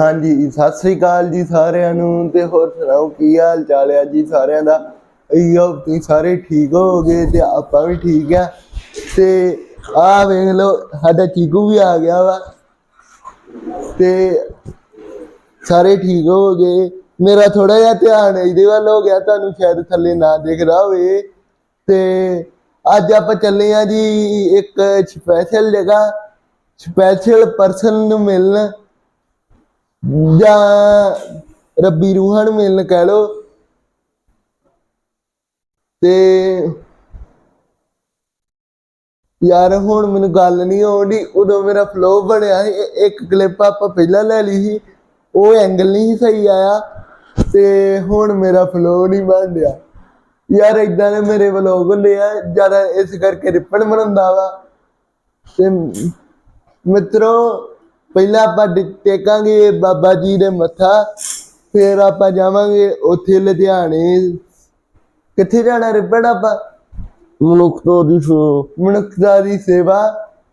ਹਾਂਜੀ ਸਤਿ ਸ੍ਰੀ ਅਕਾਲ ਜੀ ਸਾਰਿਆਂ ਨੂੰ ਤੇ ਹੋਰ ਸੁਣਾਓ ਕੀ ਹਾਲ ਚਾਲ ਹੈ ਜੀ ਸਾਰਿਆਂ ਦਾ? ਇਹੋ ਤੁਸੀਂ ਸਾਰੇ ਠੀਕ ਹੋਗੇ ਤੇ ਆਪਾਂ ਵੀ ਠੀਕ ਆ। ਤੇ ਆ ਵੇਖ ਲਓ, ਸਾਡਾ ਚੀਕੂ ਵੀ ਆ ਗਿਆ ਵਾ। ਤੇ ਸਾਰੇ ਠੀਕ ਹੋ ਗਏ ਮੇਰਾ ਥੋੜਾ ਜਿਹਾ ਧਿਆਨ ਇਹਦੇ ਵੱਲ ਹੋ ਗਿਆ, ਤੁਹਾਨੂੰ ਸ਼ਾਇਦ ਥੱਲੇ ਨਾ ਦਿਖ ਰਿਹਾ ਹੋਵੇ। ਤੇ ਅੱਜ ਆਪਾਂ ਚੱਲੇ ਆ ਜੀ ਇੱਕ ਸਪੈਸ਼ਲ ਜਗ੍ਹਾ ਸਪੈਸ਼ਲ ਪਰਸਨ ਨੂੰ ਮਿਲਣ। ਜਾਂ ਰੱਬੀ ਰੂਹਾਂ ਨੂੰ ਮਿਲਣ ਕਹਿ ਲੋ ਤੇ ਯਾਰ ਹੁਣ ਮੈਨੂੰ ਗੱਲ ਨਹੀਂ ਆਉਂਦੀ, ਉਦੋਂ ਮੇਰਾ ਫਲੋ ਬਣਿਆ ਸੀ। ਇੱਕ ਕਲਿੱਪ ਆਪਾਂ ਪਹਿਲਾਂ ਲੈ ਲਈ ਸੀ, ਉਹ ਐਂਗਲ ਨਹੀਂ ਸਹੀ ਆਇਆ। ਤੇ ਹੁਣ ਮੇਰਾ ਫਲੋ ਨਹੀਂ ਬਣ ਰਿਹਾ। ਯਾਰ ਇਦਾਂ ਦੇ ਮੇਰੇ ਵਲੋਗ ਹੁੰਦੇ ਆ, ਜ਼ਿਆਦਾ ਇਸ ਕਰਕੇ ਰਿਪਣ ਬਣਾਉਂਦਾ ਵਾ। ਤੇ ਮਿੱਤਰੋ ਪਹਿਲਾਂ ਆਪਾਂ ਟੇਕਾਂਗੇ ਬਾਬਾ ਜੀ ਦੇ ਮੱਥਾ ਫਿਰ ਆਪਾਂ ਜਾਵਾਂਗੇ ਉੱਥੇ ਲੁਧਿਆਣੇ। ਕਿੱਥੇ ਜਾਣਾ ਰਿਪਨ ਆਪਾਂ? ਮਨੁੱਖਤਾ ਦੀ ਸੋ ਮਨੁੱਖਤਾ ਦੀ ਸੇਵਾ।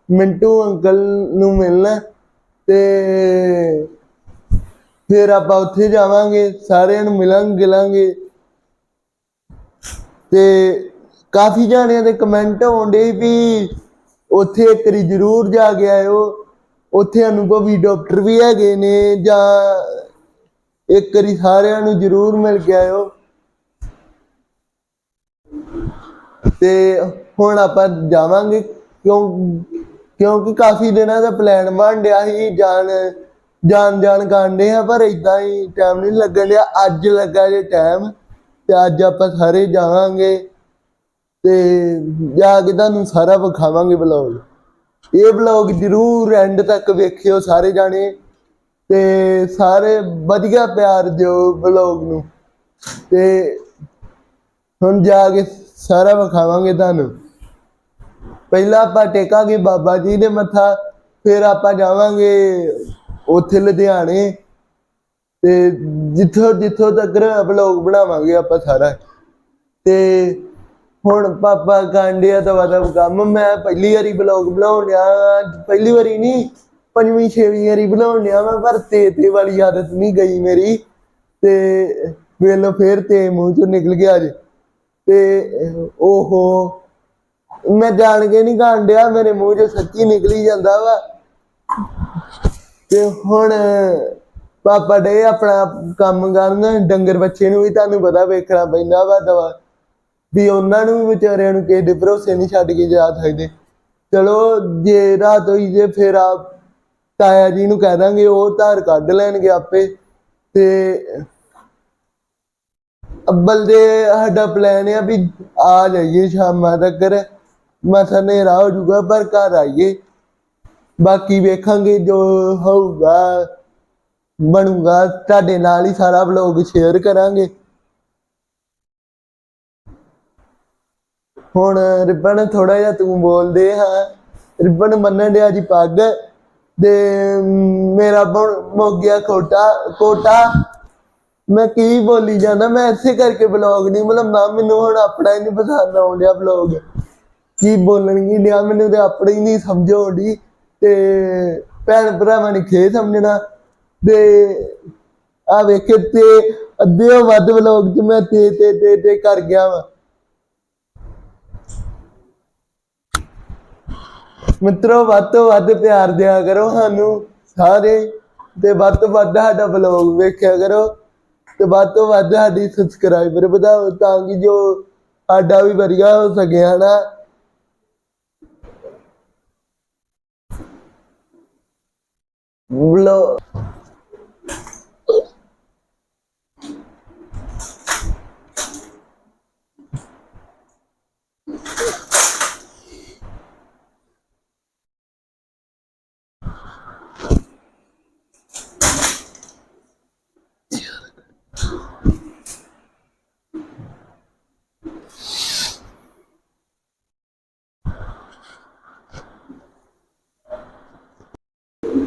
ਮਿੰਟੂ ਅੰਕਲ ਨੂੰ ਮਿਲਣਾ ਤੇ ਫਿਰ ਆਪਾਂ ਉੱਥੇ ਜਾਵਾਂਗੇ ਸਾਰਿਆਂ ਨੂੰ ਮਿਲਾਂਗੇ ਗਿਲਾਂਗੇ। ਤੇ ਕਾਫੀ ਜਾਣਿਆਂ ਦੇ ਕਮੈਂਟ ਆਉਂਦੇ ਵੀ ਉੱਥੇ ਇੱਕ ਜ਼ਰੂਰ ਜਾ ਕੇ ਆਇਓ। ਉੱਥੇ ਅਨੁਭਵੀ ਡਾਕਟਰ ਵੀ ਹੈਗੇ ਨੇ ਜਾਂ ਇੱਕ ਵਾਰੀ ਸਾਰਿਆਂ ਨੂੰ ਜ਼ਰੂਰ ਮਿਲ ਕੇ ਆਇਓ। ਤੇ ਹੁਣ ਆਪਾਂ ਜਾਵਾਂਗੇ, ਕਿਉਂ, ਕਿਉਂਕਿ ਕਾਫੀ ਦਿਨਾਂ ਦਾ ਪਲਾਨ ਬਣ ਰਿਹਾ ਸੀ, ਜਾਣ ਜਾਣ ਜਾਣ ਕਾਂਡੇ ਆ ਪਰ ਇਦਾਂ ਹੀ ਟਾਈਮ ਨਹੀਂ ਲੱਗਣ ਡਿਆ, ਅੱਜ ਲੱਗਾ ਜੇ ਟਾਈਮ ਤੇ ਅੱਜ ਆਪਾਂ ਸਾਰੇ ਜਾਵਾਂਗੇ ਤੇ ਜਾ ਕੇ ਤੁਹਾਨੂੰ ਸਾਰਾ ਵਿਖਾਵਾਂਗੇ ਬਲੌਗ ਇਹ ਬਲੌਗ ਜ਼ਰੂਰ ਐਂਡ ਤੱਕ ਵੇਖਿਓ ਸਾਰੇ ਜਾਣੇ ਤੇ ਸਾਰੇ ਵਧੀਆ ਪਿਆਰ ਦਿਓ ਬਲੌਗ ਨੂੰ। ਤੇ ਹੁਣ ਜਾ ਕੇ ਸਾਰਾ ਵਿਖਾਵਾਂਗੇ ਤੁਹਾਨੂੰ। ਪਹਿਲਾਂ ਆਪਾਂ ਟੇਕਾਂਗੇ ਬਾਬਾ ਜੀ ਦੇ ਮੱਥਾ, ਫਿਰ ਆਪਾਂ ਜਾਵਾਂਗੇ ਉੱਥੇ ਲੁਧਿਆਣੇ। ਤੇ ਜਿੱਥੋਂ ਜਿੱਥੋਂ ਤੱਕ ਬਲੌਗ ਬਣਾਵਾਂਗੇ ਆਪਾਂ ਸਾਰਾ। ਤੇ ਹੁਣ ਪਾਪਾ ਕਾਂਡਿਆ ਤਾਂ ਵਾਦਾ ਕੰਮ, ਮੈਂ ਪਹਿਲੀ ਵਾਰੀ ਬਲੌਗ ਬਣਾਉਣ ਡਿਆ ਪਹਿਲੀ ਵਾਰੀ ਨਹੀਂ, ਪੰਜਵੀਂ, ਛੇਵੀਂ ਵਾਰੀ ਬਣਾਉਣ ਡਿਆ ਮੈਂ ਪਰ ਤੇ ਤੇ ਵਾਲੀ ਆਦਤ ਨਹੀਂ ਗਈ ਮੇਰੀ। ਤੇ ਵੇਲੋ ਫੇਰ ਤੇ ਮੂੰਹ ਚੋਂ ਨਿਕਲ ਗਿਆ ਅੱਜ। ਤੇ ਓਹੋ, ਮੈਂ ਜਾਣ ਕੇ ਨਹੀਂ ਗਾਣ ਡਿਆ, ਮੇਰੇ ਮੂੰਹ ਚੋਂ ਸੱਚੀ ਨਿਕਲੀ ਜਾਂਦਾ ਵਾ। ਤੇ ਹੁਣ ਪਾਪਾ ਡੇ ਆਪਣਾ ਕੰਮ ਕਰਨ, ਡੰਗਰ ਬੱਚੇ ਨੂੰ ਵੀ ਤੁਹਾਨੂੰ ਪਤਾ ਵੇਖਣਾ ਪੈਂਦਾ ਵਾ ਦਵਾ। ਵੀ ਉਹਨਾਂ ਨੂੰ ਵੀ ਵਿਚਾਰਿਆਂ ਨੂੰ ਕਿਸੇ ਦੇ ਭਰੋਸੇ ਨਹੀਂ ਛੱਡ ਕੇ ਜਾ ਸਕਦੇ। ਚਲੋ, ਜੇ ਰਾਤ ਹੋਈ ਜੇ ਫਿਰ ਆਪ ਤਾਇਆ ਜੀ ਨੂੰ ਕਹਿ ਦਾਂਗੇ, ਉਹ ਧਾਰ ਕੱਢ ਲੈਣਗੇ ਆਪੇ। ਤੇ ਅੱਬਲ ਦੇ ਸਾਡਾ ਪਲਾਨ ਆ ਵੀ ਆ ਜਾਈਏ ਸ਼ਾਮਾਂ ਤੱਕ ਮਸਾ ਹਨੇਰਾ ਹੋ ਜਾਊਗਾ, ਪਰ ਘਰ ਆਈਏ। ਬਾਕੀ ਵੇਖਾਂਗੇ ਜੋ ਹੋਊਗਾ, ਬਣੂਗਾ। ਤੁਹਾਡੇ ਨਾਲ ਹੀ ਸਾਰਾ ਵਲੌਗ ਸ਼ੇਅਰ ਕਰਾਂਗੇ। ਹੁਣ ਰਿਬਨ ਥੋੜਾ ਜਿਹਾ ਤੂੰ ਬੋਲਦੇ ਹਾਂ। ਰਿਬਨ ਮੰਨਣ ਡਿਆ ਜੀ ਪੱਗ ਤੇ ਮੇਰਾ ਮੁੱਕ ਗਿਆ ਕੋਟਾ ਕੋਟਾ। ਮੈਂ ਕੀ ਬੋਲੀ ਜਾਂਦਾ ਮੈਂ ਇਸੇ ਕਰਕੇ ਬਲੌਗ ਨਹੀਂ, ਮਤਲਬ ਮੈਨੂੰ ਹੁਣ ਆਪਣਾ ਹੀ ਨਹੀਂ ਪਸੰਦ ਆਉਣ ਡਿਆ ਬਲੌਗ ਕੀ ਬੋਲਣਗੀ ਡਿਆ, ਮੈਨੂੰ ਤੇ ਆਪਣੀ ਹੀ ਨਹੀਂ ਸਮਝ ਆਉਂਦੀ ਤੇ ਭੈਣ ਭਰਾਵਾਂ ਨੇ ਖੇ ਸਮਝਣਾ। ਤੇ ਆ ਵੇਖੇ ਤੇ ਅੱਧੇ ਵੱਧ ਬਲੌਗ ਚ ਮੈਂ ਤੇ ਤੇ ਤੇ ਤੇ ਕਰ ਗਿਆ ਵਾ। ਮਿੱਤਰੋ, ਵੱਧ ਤੋਂ ਵੱਧ ਪਿਆਰ ਦਿਆ ਕਰੋ ਸਾਨੂੰ ਸਾਰੇ ਤੇ ਵੱਧ ਤੋਂ ਵੱਧ ਸਾਡਾ ਬਲੌਗ ਵੇਖਿਆ ਕਰੋ ਤੇ ਵੱਧ ਤੋਂ ਵੱਧ ਸਾਡੀ ਸਬਸਕ੍ਰਾਈਬਰ ਵਧਾਓ ਤਾਂ ਕਿ ਜੋ ਸਾਡਾ ਵੀ ਵਧੀਆ ਹੋ ਸਕੇ, ਹਨਾ? ਬਲੋ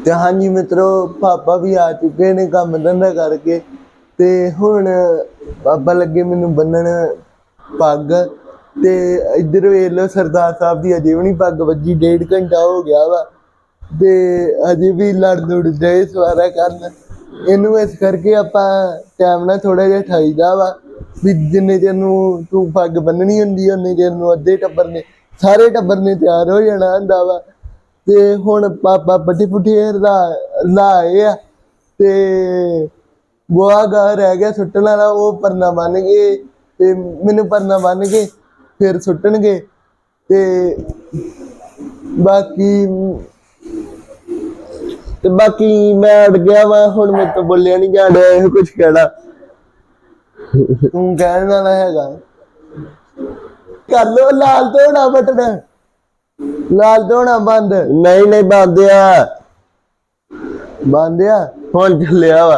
ਤੇ ਹਾਂਜੀ ਮਿੱਤਰੋ, ਪਾਪਾ ਵੀ ਆ ਚੁੱਕੇ ਨੇ ਕੰਮ ਧੰਦਾ ਕਰਕੇ ਤੇ ਹੁਣ ਬਾਬਾ ਲੱਗੇ ਮੈਨੂੰ ਬੰਨਣ ਪੱਗ ਤੇ ਇੱਧਰ ਵੇਖ ਲਓ ਸਰਦਾਰ ਸਾਹਿਬ ਦੀ ਅਜੇ ਵੀ ਨਹੀਂ ਪੱਗ ਵੱਜੀ, ਡੇਢ ਘੰਟਾ ਹੋ ਗਿਆ ਵਾ ਤੇ ਅਜੇ ਵੀ ਲੜ ਲੁੜ ਜਾਏ ਸਵਾਰਾ ਕਰਨ। ਇਹਨੂੰ ਇਸ ਕਰਕੇ ਆਪਾਂ ਟਾਈਮ ਨਾਲ ਥੋੜਾ ਜਿਹਾ ਠਾਈਦਾ ਵਾ ਵੀ ਜਿੰਨੇ ਚਿਰ ਨੂੰ ਤੂੰ ਪੱਗ ਬੰਨਣੀ ਹੁੰਦੀ ਹੈ ਉਨੇ ਚਿਰ ਨੂੰ ਅੱਧੇ ਟੱਬਰ ਨੇ, ਸਾਰੇ ਟੱਬਰ ਨੇ ਤਿਆਰ ਹੋ ਜਾਣਾ ਹੁੰਦਾ ਵਾ। ਤੇ ਹੁਣ ਪਾਪਾ ਪੱਟੀ ਪੁੱਠੀ ਲਾ ਲਾਏ ਆ ਤੇ ਗੋਆ ਗਾ ਰਹਿ ਗਿਆ ਸੁੱਟਣ ਵਾਲਾ, ਉਹ ਪਰਨਾ ਬੰਨ ਗਏ ਤੇ ਮੈਨੂੰ ਪਰਨਾ ਬੰਨ ਗਏ ਫਿਰ ਸੁੱਟਣਗੇ ਤੇ ਬਾਕੀ ਤੇ ਬਾਕੀ ਮੈਂ ਅੜ ਗਿਆ ਵਾ, ਹੁਣ ਮੇਰੇ ਤੋਂ ਬੋਲਿਆ ਨਹੀਂ ਜਾਣ ਡਿਆ ਇਹ ਕੁਝ ਕਹਿਣਾ। ਤੂੰ ਕਹਿਣ ਵਾਲਾ ਹੈਗਾ। ਕਰ ਲੋ ਲਾਲ ਧੋਣਾ ਬਟਨ। ਲਾਲ ਧੋਣਾ ਬੰਦ। ਨਹੀਂ ਨਹੀਂ ਬੰਦਿਆ ਬੰਦ ਆ? ਹੁਣ ਚੱਲਿਆ ਵਾ।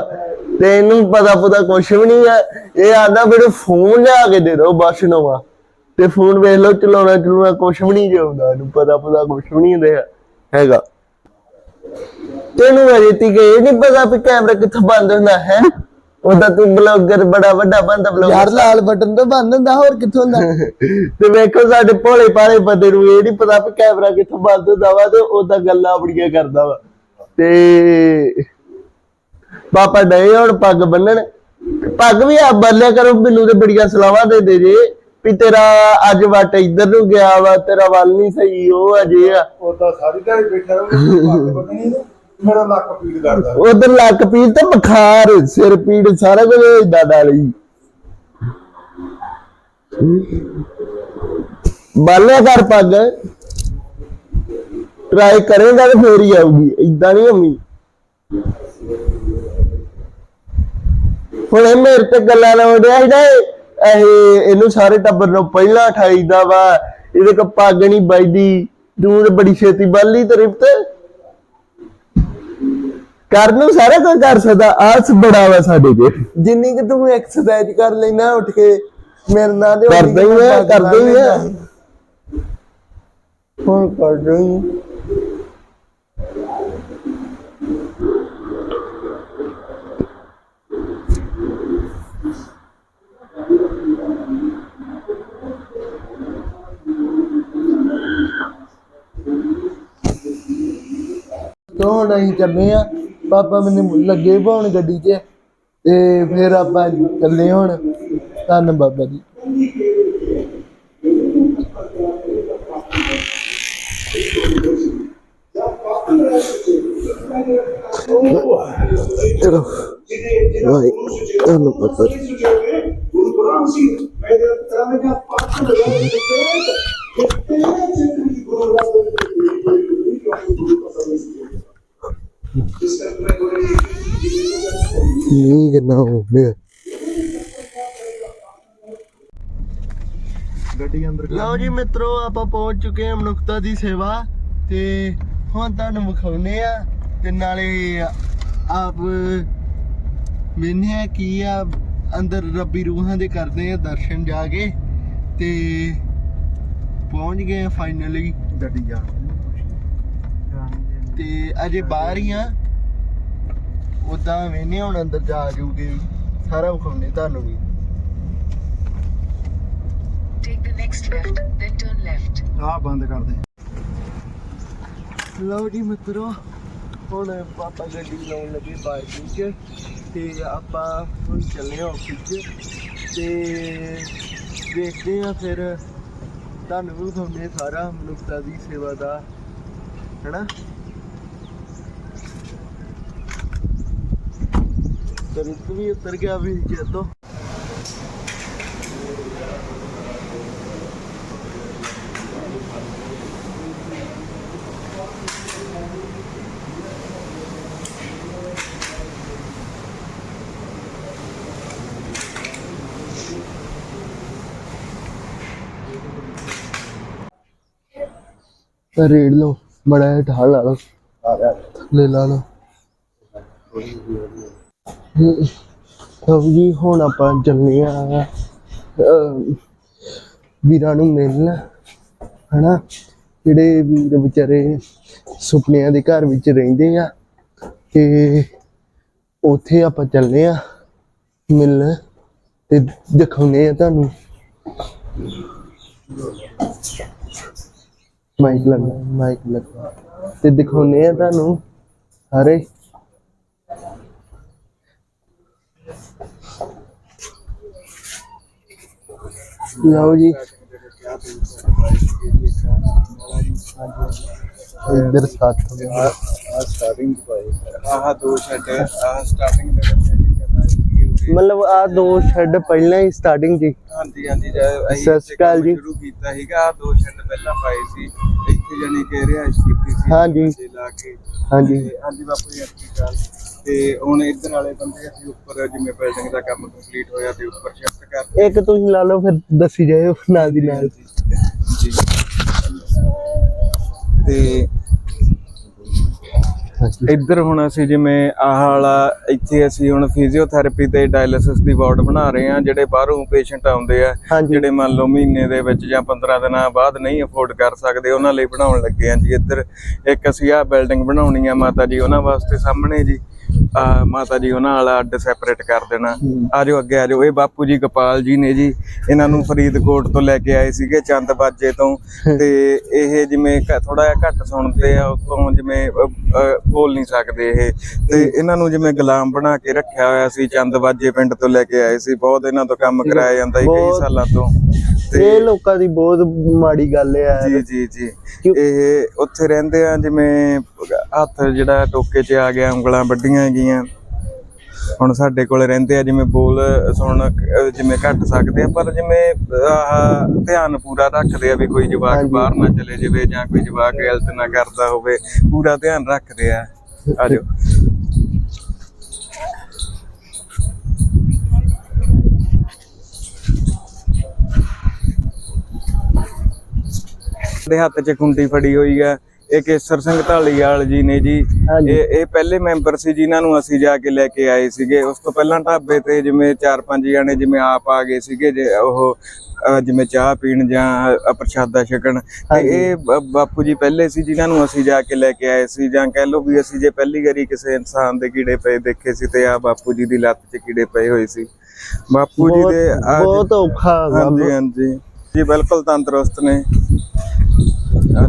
ਤੇ ਇਹਨੂੰ ਪਤਾ ਪਤਾ ਕੁਛ ਵੀ ਨਹੀਂ ਆ। ਇਹ ਆਂਦਾ ਮੈਨੂੰ ਫੋਨ ਲਿਆ ਕੇ ਦੇ ਦਿਓ ਬਸ ਨਵਾਂ। ਤੇ ਫੋਨ ਵੇਖ ਲਓ ਚਲਾਉਣਾ ਚਲਾਉਣਾ ਕੁਛ ਵੀ ਨਹੀਂ ਜਾਉਂਦਾ ਇਹਨੂੰ ਪਤਾ ਪਤਾ ਕੁਛ ਵੀ ਨਹੀਂ ਰਿਹਾ ਹੈਗਾ। ਤੈਨੂੰ ਅਜੇ ਤੱਕ ਇਹ ਨਹੀਂ ਪਤਾ ਵੀ ਕੈਮਰਾ ਕਿੱਥੋਂ ਬੰਦ ਹੁੰਦਾ ਹੈ? ਉਹਦਾ ਤੂੰ ਬਲੌਗਰ ਬੜਾ ਵੱਡਾ ਬੰਦਾ ਯਾਰ ਬਲੌਗਰ ਲਾਲ ਬਟਨ ਤਾਂ ਬੰਦ ਹੁੰਦਾ ਹੋਰ ਕਿੱਥੋਂ ਹੁੰਦਾ? ਤੇ ਵੇਖੋ ਸਾਡੇ ਭੋਲੇ ਭਾਲੇ ਬੰਦੇ ਨੂੰ ਇਹ ਨਹੀਂ ਪਤਾ ਵੀ ਕੈਮਰਾ ਕਿੱਥੋਂ ਬੰਦ ਹੁੰਦਾ ਵਾ ਤੇ ਉਹਦਾ ਗੱਲਾਂ ਬੜੀਆਂ ਕਰਦਾ ਵਾ। ਤੇ ਪਾਪਾ ਡਏ ਹੁਣ ਪੱਗ ਬੰਨਣ। ਪੱਗ ਵੀ ਆ ਬੰਨਿਆ ਕਰੋ ਮੈਨੂੰ ਤੇ ਬੜੀਆਂ ਸਲਾਹਾਂ ਦੇ ਦੇ ਜੇ ਵੀ ਤੇਰਾ ਅੱਜ ਵਟ ਇੱਧਰ ਨੂੰ ਗਿਆ ਵਾ ਤੇਰਾ ਵੱਲ ਨਹੀਂ ਸਹੀ ਉਹ ਅਜੇ ਆ। ਉਦਾਂ ਸਾਰੀ ਦਿਹਾੜੀ ਬੈਠਾ ਰਹੂੰਗਾ ਪੱਕਣੀ ਮੇਰਾ ਲੱਕ ਪੀੜ ਕਰਦਾ। ਉਧਰ ਲੱਕ ਪੀੜ ਤੇ ਬੁਖਾਰ, ਸਿਰ ਪੀੜ, ਸਾਰਾ ਕੁਝ ਇਦਾਂ ਦਾ ਲਈ। ਬਾਲਿਆ ਕਰ ਪੱਗ। ਟਰਾਈ ਕਰੇਗਾ ਤੇ ਫੇਰ ਹੀ ਆਊਗੀ ਇਦਾਂ ਨਹੀਂ ਹੁੰਦੀ। ਹੁਣ ਇਹ ਮੇਰੇ ਤੇ ਗੱਲਾਂ ਲਾਉਣ ਡਿਆ ਸੀ ਇਹ ਇਹਨੂੰ ਸਾਰੇ ਟੱਬਰ ਨੂੰ ਪਹਿਲਾਂ ਠਾਈਦਾ ਵਾ, ਇਹਦੇ ਕੋ ਪੱਗ ਨਹੀਂ ਵੱਜਦੀ ਤੂੰ ਤੇ ਬੜੀ ਛੇਤੀ ਬੰਨ ਤੇ ਰਿਪਤ। ਕਰਨ ਨੂੰ ਸਾਰਾ ਕੁਝ ਕਰ ਸਕਦਾ ਆਸ ਬੜਾ ਵਾ ਸਾਡੇ ਤੇ। ਜਿੰਨੀ ਕਿ ਤੂੰ ਐਕਸਰਸਾਈਜ਼ ਕਰ ਲੈਣਾ ਉੱਠ ਕੇ ਮੇਰੇ ਨਾਲ ਦੇ ਕਰਦਾ ਹੀ ਆ, ਕਰਦਾ ਹੀ ਆ। ਹੁਣ ਕਰ ਰਹੀ ਤੋਂ ਅਸੀਂ ਚੱਲੇ ਆ? ਪਾਪਾ ਮੈਨੂੰ ਲੱਗੇ ਪਾਉਣ ਗੱਡੀ 'ਚ ਤੇ ਫਿਰ ਆਪਾਂ ਚੱਲੇ ਹੁਣ। ਧੰਨ ਬਾਬਾ ਜੀ। ਚਲੋ। ਵਾਹਿ ਤੁਹਾਨੂੰ ਪਤਾ ਨਹੀਂ ਕਿੰਨਾ ਹੋ ਗਿਆ ਗੱਡੀ ਅੰਦਰ ਲਓ ਜੀ ਮਿੱਤਰੋ ਆਪਾਂ ਪਹੁੰਚ ਚੁੱਕੇ ਹਾਂ ਮਨੁੱਖਤਾ ਦੀ ਸੇਵਾ ਤੇ ਹੁਣ ਤੁਹਾਨੂੰ ਵਿਖਾਉਨੇ ਆ ਤੇ ਨਾਲੇ ਆਪ ਮੈਨੇ ਕੀ ਆ ਅੰਦਰ ਰੱਬੀ ਰੂਹਾਂ ਦੇ ਕਰਦੇ ਆ ਦਰਸ਼ਨ ਜਾ ਕੇ ਤੇ ਪਹੁੰਚ ਗਏ ਆ ਫਾਈਨਲੀ ਗੱਡੀ ਜਾ। ਤੇ ਅਜੇ ਬਾਹਰ ਹੀ ਆ ਉਦਾਂ ਮੈਨੇ ਹੁਣ ਅੰਦਰ ਜਾ ਜੂਗੇ ਸਾਰਾ ਵਿਖਾਉਨੇ ਤੁਹਾਨੂੰ ਵੀ। Then turn left. ਆਹ ਬੰਦ ਕਰ ਦੇ। ਲਓ ਜੀ ਮਿੱਤਰੋ ਹੁਣ ਪਾਪਾ ਗੱਡੀ ਲਾਉਣ ਲੱਗੇ ਪਾਰਕਿੰਗ 'ਚ ਤੇ ਆਪਾਂ ਹੁਣ ਚੱਲੇ ਹਾਂ ਆਫਿਸ 'ਚ ਤੇ ਦੇਖਦੇ ਆ ਫਿਰ ਤੁਹਾਨੂੰ ਵੀ ਵਿਖਾਉਂਦੇ ਸਾਰਾ ਮਨੁੱਖਤਾ ਦੀ ਸੇਵਾ ਦਾ ਹੈਨਾ? ਤੇ ਰਿਤ ਵੀ ਉਤਰ ਗਿਆ ਵੀ ਜਦੋਂ ਤਾਂ। ਰੇੜ ਲਓ ਬੜਾ ਢਾਲ ਲਾ ਲਓ ਆ ਗਿਆ। ਲੈ ਲਾ ਲਓ ਜੀ ਹੁਣ ਆਪਾਂ ਚੱਲੇ ਆ ਅਹ, ਵੀਰਾਂ ਨੂੰ ਮਿਲਣ ਹਨਾ? ਜਿਹੜੇ ਵੀਰ ਵਿਚਾਰੇ ਸੁਪਨਿਆਂ ਦੇ ਘਰ ਵਿੱਚ ਰਹਿੰਦੇ ਆ ਤੇ ਉੱਥੇ ਆਪਾਂ ਚੱਲੇ ਆ ਮਿਲਣ ਤੇ ਦਿਖਾਉਨੇ ਆ ਤੁਹਾਨੂੰ। ਮਾਈਕ ਲੱਗਾ ਮਾਈਕ ਲੱਗਾ। ਤੇ ਦਿਖਾਉਨੇ ਆ ਤੁਹਾਨੂੰ ਸਾਰੇ। ਲਓ ਜੀ। ਇੱਧਰ ਸਾਥ ਆ ਸਟਾਰਟਿੰਗ ਪਾਈ ਆਹ ਦੋ ਛੱਡ ਆਹ ਸਟਾਰਟਿੰਗ ਦੇ ਵਿੱਚ ਮਤਲਬ ਆ ਦੋ ਸ਼ੈੱਡ ਪਹਿਲਾਂ ਹੀ ਸਟਾਰਟਿੰਗ ਜੀ ਹਾਂਜੀ ਹਾਂਜੀ ਸਤਿ ਸ਼੍ਰੀ ਅਕਾਲ ਜੀ। ਸ਼ੁਰੂ ਕੀਤਾ ਸੀਗਾ ਆਹ ਦੋ ਛੱਡ ਪਹਿਲਾਂ ਪਾਏ ਸੀ। ਇੱਥੇ ਜਾਨੀ ਕਿ ਰਿਹਾਇਸ਼ ਕੀਤੀ ਸੀ ਹਾਂਜੀ। ਬੰਦੇ ਲਾ ਕੇ। ਹਾਂਜੀ। ਹਾਂਜੀ ਬਾਪੂ ਜੀ ਸਤਿ ਸ਼੍ਰੀ ਅਕਾਲ। ਤੇ ਹੁਣ ਇੱਧਰ ਵਾਲੇ ਬੰਦੇ ਅਸੀਂ ਉੱਪਰ ਜਿਵੇਂ ਬਿਲਡਿੰਗ ਦਾ ਕੰਮ ਕੰਪਲੀਟ ਹੋਇਆ ਤੇ ਉੱਪਰ ਸ਼ਿਫਟ ਕਰ ਇੱਕ ਤੁਸੀਂ ਲਾ ਲਓ ਫਿਰ ਦੱਸੀ ਜਾਇਓ ਨਾਲ ਦੀ ਨਾਲ। ਜੀ। ਤੇ ਇੱਧਰ ਹੁਣ ਅਸੀਂ ਜਿਵੇਂ ਆਹ ਵਾਲਾ ਇੱਥੇ ਅਸੀਂ ਹੁਣ ਫਿਜ਼ੀਓਥੈਰੇਪੀ ਤੇ ਡਾਇਲਿਸਿਸ ਦੀ ਵਾਰਡ ਬਣਾ ਰਹੇ ਹਾਂ ਜਿਹੜੇ ਬਾਹਰੋਂ ਪੇਸ਼ੈਂਟ ਆਉਂਦੇ ਆ ਜਿਹੜੇ ਮੰਨ ਲਓ ਮਹੀਨੇ ਦੇ ਵਿੱਚ ਜਾਂ 15 ਦਿਨਾਂ ਬਾਅਦ ਨਹੀਂ ਅਫੋਰਡ ਕਰ ਸਕਦੇ ਉਹਨਾਂ ਲਈ ਬਣਾਉਣ ਲੱਗੇ ਆ ਜੀ। ਇੱਧਰ ਇੱਕ ਅਸੀਂ ਆਹ ਬਿਲਡਿੰਗ ਬਣਾਉਣੀ ਆ ਮਾਤਾ ਜੀ ਉਹਨਾਂ ਵਾਸਤੇ ਸਾਹਮਣੇ ਜੀ। ਆ ਮਾਤਾ ਜੀ ਉਹਨਾਂ ਵਾਲਾ ਅੱਡ ਸੈਪਰੇਟ ਕਰ ਦੇਣਾ। ਆਜੋ ਅੱਗੇ ਆਜੋ ਇਹ ਬਾਪੂ ਜੀ ਗੋਪਾਲ ਜੀ ਨੇ ਜੀ ਇਹਨਾਂ ਨੂੰ ਫਰੀਦਕੋਟ ਤੋਂ ਲੈ ਕੇ ਆਏ ਸੀਗੇ ਚੰਦ ਬਾਜੇ ਤੋਂ। ਤੇ ਇਹ ਜਿਵੇਂ ਥੋੜਾ ਜਿਹਾ ਘੱਟ ਸੁਣਦੇ ਆ ਉਤੋਂ ਜਿਵੇਂ ਬੋਲ ਨਹੀਂ ਸਕਦੇ ਇਹ। ਤੇ ਇਹਨਾਂ ਨੂੰ ਜਿਵੇਂ ਗੁਲਾਮ ਬਣਾ ਕੇ ਰੱਖਿਆ ਹੋਇਆ ਸੀ ਚੰਦ ਬਾਜੇ ਪਿੰਡ ਤੋਂ ਲੈ ਕੇ ਆਏ ਸੀ। ਬਹੁਤ ਇਹਨਾਂ ਤੋਂ ਕੰਮ ਕਰਾਇਆ ਜਾਂਦਾ ਸੀ ਕਈ ਸਾਲਾਂ ਤੋਂ। ਇਹ ਲੋਕਾਂ ਦੀ ਬਹੁਤ ਮਾੜੀ ਗੱਲ ਹੈ ਜੀ ਜੀ ਜੀ। ਇਹ ਉੱਥੇ ਰਹਿੰਦੇ ਆ ਜਿਵੇਂ ਹੱਥ ਜਿਹੜਾ ਟੋਕੇ 'ਚ ਆ ਗਿਆ ਉਂਗਲਾਂ ਵੱਡੀਆਂ ਗਈਆਂ ਹੁਣ ਸਾਡੇ ਕੋਲ ਰਹਿੰਦੇ ਆ ਜਿਵੇਂ ਬੋਲ ਸੁਣ ਜਿਵੇਂ ਘੱਟ ਸਕਦੇ ਆ ਪਰ ਜਿਵੇਂ ਆਹ ਧਿਆਨ ਪੂਰਾ ਰੱਖਦੇ ਆ ਵੀ ਕੋਈ ਜਵਾਕ। ਬਾਹਰ ਨਾ ਚਲੇ ਜਾਵੇ ਜਾਂ ਕੋਈ ਜਵਾਕ ਗਲਤ ਨਾ ਕਰਦਾ ਹੋਵੇ ਪੂਰਾ ਧਿਆਨ ਰੱਖਦੇ ਆ। ਆਜੋ। ਦੇ ਹੱਥ 'ਚ ਖੁੰਡੀ ਫੜੀ ਹੋਈ ਹੈ ਇਹ ਕੇਸਰ ਸਿੰਘ ਢਾਲੀਵਾਲ ਜੀ ਨੇ ਜੀ। ਇਹ ਇਹ ਪਹਿਲੇ ਮੈਂਬਰ ਸੀ ਜਿਨ੍ਹਾਂ ਨੂੰ ਅਸੀਂ ਜਾ ਕੇ ਲੈ ਕੇ ਆਏ ਸੀਗੇ। ਉਸ ਤੋਂ ਪਹਿਲਾਂ ਢਾਬੇ ਤੇ ਜਿਵੇਂ ਚਾਰ ਪੰਜ ਜਣੇ ਜਿਵੇਂ ਆਪ ਆ ਗਏ ਸੀਗੇ ਜੇ ਉਹ ਜਿਵੇਂ ਚਾਹ ਪੀਣ ਜਾਂ ਪ੍ਰਸ਼ਾਦਾ ਛਕਣ। ਤੇ। ਇਹ ਬਾਪੂ ਜੀ ਪਹਿਲੇ ਸੀ ਜਿਨ੍ਹਾਂ ਨੂੰ ਅਸੀਂ ਜਾ ਕੇ ਲੈ ਕੇ ਆਏ ਸੀ। ਜਾਂ ਕਹਿ ਲਓ ਵੀ ਅਸੀਂ ਜੇ ਪਹਿਲੀ ਵਾਰੀ ਕਿਸੇ ਇਨਸਾਨ ਦੇ ਕੀੜੇ ਪਏ ਦੇਖੇ ਸੀ ਤੇ ਆ ਬਾਪੂ ਜੀ ਦੀ ਲੱਤ 'ਚ ਕੀੜੇ ਪਏ ਹੋਏ ਸੀ। ਬਾਪੂ ਜੀ ਦੇ ਆ ਬਹੁਤ ਔਖਾ। ਹਾਂਜੀ ਹਾਂਜੀ। ਜੀ ਬਿਲਕੁਲ ਤੰਦਰੁਸਤ ਨੇ। ਆ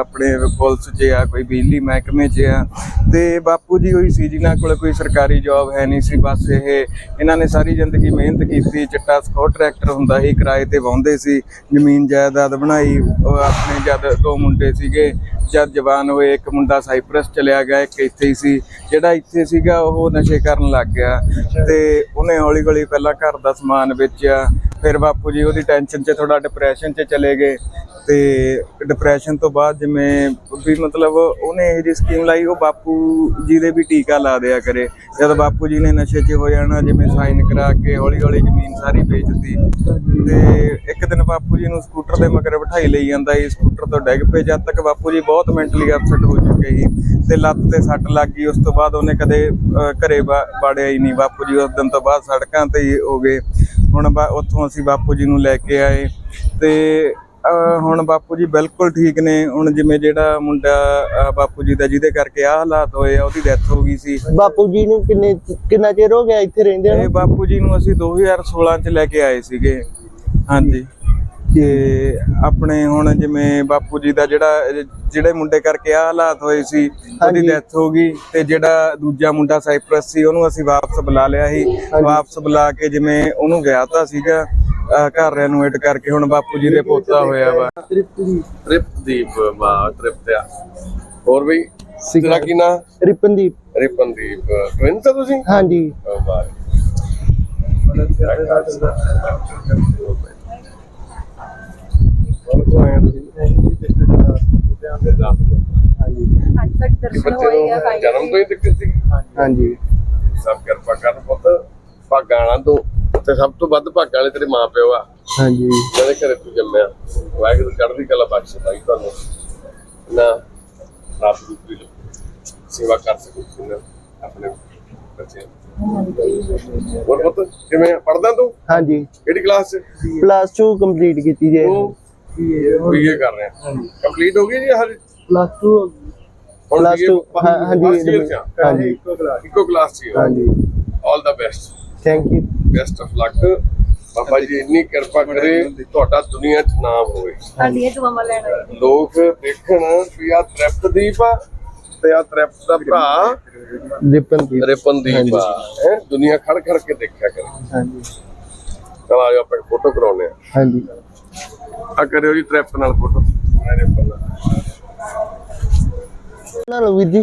ਆਪਣੇ ਪੁਲਿਸ 'ਚ ਆ, ਕੋਈ ਬਿਜਲੀ ਮਹਿਕਮੇ 'ਚ ਆ। ਤੇ ਬਾਪੂ ਜੀ ਹੋਈ ਸੀ, ਜਿਨ੍ਹਾਂ ਕੋਲ ਕੋਈ ਸਰਕਾਰੀ ਜੌਬ ਹੈ ਨਹੀਂ ਸੀ, ਬਸ ਇਹ, ਇਹਨਾਂ ਨੇ ਸਾਰੀ ਜ਼ਿੰਦਗੀ ਮਿਹਨਤ ਕੀਤੀ, ਚਿੱਟਾ ਸਕੋਟ ਟਰੈਕਟਰ ਹੁੰਦਾ ਸੀ, ਕਿਰਾਏ ਤੇ ਵਾਹੁੰਦੇ ਸੀ, ਜ਼ਮੀਨ ਜਾਇਦਾਦ ਬਣਾਈ ਆਪਣੇ ਜਦ ਦੋ ਮੁੰਡੇ ਸੀਗੇ ਜਦ ਜਵਾਨ ਹੋਏ ਇੱਕ ਮੁੰਡਾ ਸਾਈਪ੍ਰਸ ਚਲਿਆ ਗਿਆ ਇੱਕ ਇੱਥੇ ਹੀ ਸੀ ਜਿਹੜਾ ਇੱਥੇ ਸੀਗਾ ਉਹ ਨਸ਼ੇ ਕਰਨ ਲੱਗ ਗਿਆ। ਤੇ ਉਹਨੇ ਹੌਲੀ ਹੌਲੀ ਪਹਿਲਾਂ ਘਰ ਦਾ ਸਮਾਨ ਵੇਚਿਆ ਫਿਰ ਬਾਪੂ ਜੀ ਉਹਦੀ ਟੈਨਸ਼ਨ 'ਚ ਥੋੜਾ ਡਿਪਰੈਸ਼ਨ 'ਚ ਚਲੇ ਗਏ। ਤੇ ਡਿਪਰੈਸ਼ਨ ਤੋਂ ਬਾਅਦ ਜਿਵੇਂ ਵੀ ਮਤਲਬ ਉਹਨੇ ਇਹ ਜੀ ਸਕੀਮ ਲਾਈ ਉਹ ਬਾਪੂ ਜੀ ਦੇ ਵੀ ਟੀਕਾ ਲਾ ਦਿਆ ਕਰੇ। ਜਦ ਬਾਪੂ ਜੀ ਨੇ ਨਸ਼ੇ 'ਚ ਹੋ ਜਾਣਾ ਜਿਵੇਂ ਸਾਈਨ ਕਰਾ ਕੇ ਹੌਲੀ ਹੌਲੀ ਜ਼ਮੀਨ ਸਾਰੀ ਵੇਚਦੀ ਤੇ ਇੱਕ ਦਿਨ ਬਾਪੂ ਜੀ ਨੂੰ ਸਕੂਟਰ ਦੇ ਮਗਰ ਬਿਠਾਈ ਲਈ ਜਾਂਦਾ ਸੀ ਸਕੂਟਰ ਤੋਂ ਡਿੱਗ ਪਏ। ਜਦ ਤੱਕ ਬਾਪੂ ਜੀ ਬਹੁਤ ਮੈਂਟਲੀ ਅਪਸੈਟ ਹੋ ਚੁੱਕੇ ਸੀ ਤੇ ਲੱਤ ਤੇ ਸੱਟ ਲੱਗ ਗਈ ਉਸ ਤੋਂ ਬਾਅਦ ਉਹਨੇ ਕਦੇ ਘਰੇ ਵਾੜਿਆ ਹੀ ਨਹੀਂ। ਬਾਪੂ ਜੀ ਉਸ ਦਿਨ ਤੋਂ ਬਾਅਦ ਸੜਕਾਂ ਤੇ ਹੀ ਹੋ ਗਏ। ਹੁਣ ਉੱਥੋਂ ਅਸੀਂ ਬਾਪੂ ਜੀ ਨੂੰ ਲੈ ਕੇ ਆਏ ਤੇ ਹੁਣ ਬਾਪੂ ਜੀ ਬਿਲਕੁਲ ਠੀਕ ਨੇ। ਹੁਣ ਜਿਵੇਂ ਜਿਹੜਾ ਮੁੰਡਾ ਬਾਪੂ ਜੀ ਦਾ ਜਿਹਦੇ ਕਰਕੇ ਆਹ ਹਾਲਾਤ ਹੋਏ ਆ ਉਹਦੀ ਡੈਥ ਹੋ ਗਈ ਸੀ। ਬਾਪੂ ਜੀ ਨੂੰ ਕਿੰਨੇ ਕਿੰਨਾ ਚਿਰ ਹੋ ਗਿਆ ਇੱਥੇ ਰਹਿੰਦੇ ਇਹ ਨੂੰ ਬਾਪੂ ਜੀ ਨੂੰ ਅਸੀਂ 2016 ਚ ਲੈ ਕੇ ਆਏ ਸੀਗੇ। ਹਾਂਜੀ। ਤੇ ਆਪਣੇ ਹੁਣ ਜਿਵੇਂ ਬਾਪੂ ਜੀ ਦਾ ਜਿਹੜਾ ਜਿਹੜੇ ਮੁੰਡੇ ਕਰਕੇ ਆ ਹਾਲਾਤ ਹੋਏ ਸੀ ਉਹਦੀ। ਡੈਥ ਹੋ ਗਈ ਤੇ ਜਿਹੜਾ ਦੂਜਾ ਮੁੰਡਾ ਸਾਈਪ੍ਰਸ ਸੀ ਉਹਨੂੰ ਅਸੀਂ ਵਾਪਸ ਬੁਲਾ ਲਿਆ ਸੀ। ਵਾਪਸ ਬੁਲਾ ਕੇ ਜਿਵੇਂ ਉਹਨੂੰ ਵਿਆਹਤਾ ਸੀਗਾ ਘਰ ਰੈਨੋਵੇਟ ਕਰਕੇ ਹੁਣ ਬਾਪੂ ਜੀ ਦੇ ਪੋਤਾ ਹੋਇਆ ਵਾ। ਤ੍ਰਿਪਦੀਪ ਵਾਹ ਤ੍ਰਿਪਤਿਆ ਹੋਰ ਸੀਗਾ। ਤੇਰਾ ਕੀ ਨਾਂ? ਰਿਪਨਦੀਪ। ਰਿਪਨਦੀਪ ਟਵਿੰਸ ਆ ਤੁਸੀਂ? ਹਾਂਜੀ। ਵਾਹ। ਤੋਂ ਆਏ ਆ ਤੁਸੀਂ ਹਾਂਜੀ। ਅੱਜ ਤੱਕ ਦਰਸ਼ਨ ਹੋਏ ਆ ਭਾਈ ਜਨਮ ਤੋਂ ਹੀ ਦਿੱਕਤ ਸੀ। ਹਾਂਜੀ। ਸਭ ਕਿਰਪਾ ਕਰ ਪੁੱਤ ਭਾਗਾਂ ਵਾਲਾ ਤੂੰ ਤੇ ਸਭ ਤੋਂ ਵੱਧ ਭਾਗਾਂ ਵਾਲੇ ਤੇਰੇ ਮਾਂ ਪਿਓ ਆ। ਹਾਂਜੀ। ਜਿਹਦੇ ਘਰੇ ਤੂੰ ਜੰਮਿਆ। ਵਾਹਿਗੁਰੂ ਚੜ੍ਹਦੀ ਕਲਾ ਬਖਸ਼ ਭਾਈ ਤੁਹਾਨੂੰ। ਨਾ ਰੱਬ ਦੀ ਪੂਰੀ ਸੇਵਾ ਕਰ ਸਕੋ ਤੁਸੀਂ ਆਪਣੇ ਬੱਚੇ ਹੋਰ ਪੁੱਤ ਕਿਵੇਂ ਪੜਦਾ ਤੂੰ? ਹਾਂਜੀ। ਕਿਹੜੀ ਕਲਾਸ ਚ? ਪਲੱਸ 2 ਕੰਪਲੀਟ ਕੀਤੀ ਜੇ। ਬੀਏ ਕਰ ਰਿਹਾ ਕੰਪਲੀਟ ਹੋ ਗਈ ਜੀ ਹਰ ਪਲੱਸ 2 ਹੁਣ Plus two, ਹਾਂ, ਹਾਂਜੀ, ਹਾਂਜੀ। ਇੱਕੋ ਕਲਾਸ ਇੱਕੋ ਕਲਾਸ ਚ ਹਾਂਜੀ। All the best thank you best of luck ਬਾਬਾ ਜੀ ਇੰਨੀ ਕਿਰਪਾ ਕਰੇ ਤੁਹਾਡਾ ਦੁਨੀਆ 'ਚ ਨਾਮ ਹੋਵੇ। ਸਾਡੀਆਂ ਦੁਆਵਾਂ ਲੈਣ ਆਏ। ਨੇ। ਲੋਕ ਦੇਖਣ ਵੀ ਆ ਤ੍ਰਿਪਤਦੀਪ ਆ ਤੇ ਆ ਤ੍ਰਿਪਤ ਦਾ ਭਰਾ ਰਿਪਨਦੀਪ। ਰਿਪਨਦੀਪ ਆ। ਹੈਂ, ਦੁਨੀਆ ਖੜ ਖੜ ਕੇ ਦੇਖਿਆ ਕਰੇ। ਹਾਂਜੀ। ਚਲ ਆਜੋ ਆਪਾਂ ਫੋਟੋ ਕਰਾਉਣੇ ਆ ਹਾਂਜੀ। ਆ ਕਰਿਓ ਜੀ ਟ੍ਰਿਪ ਨਾਲ ਫੋਟੋ ਨਾ ਵੀਰ ਜੀ।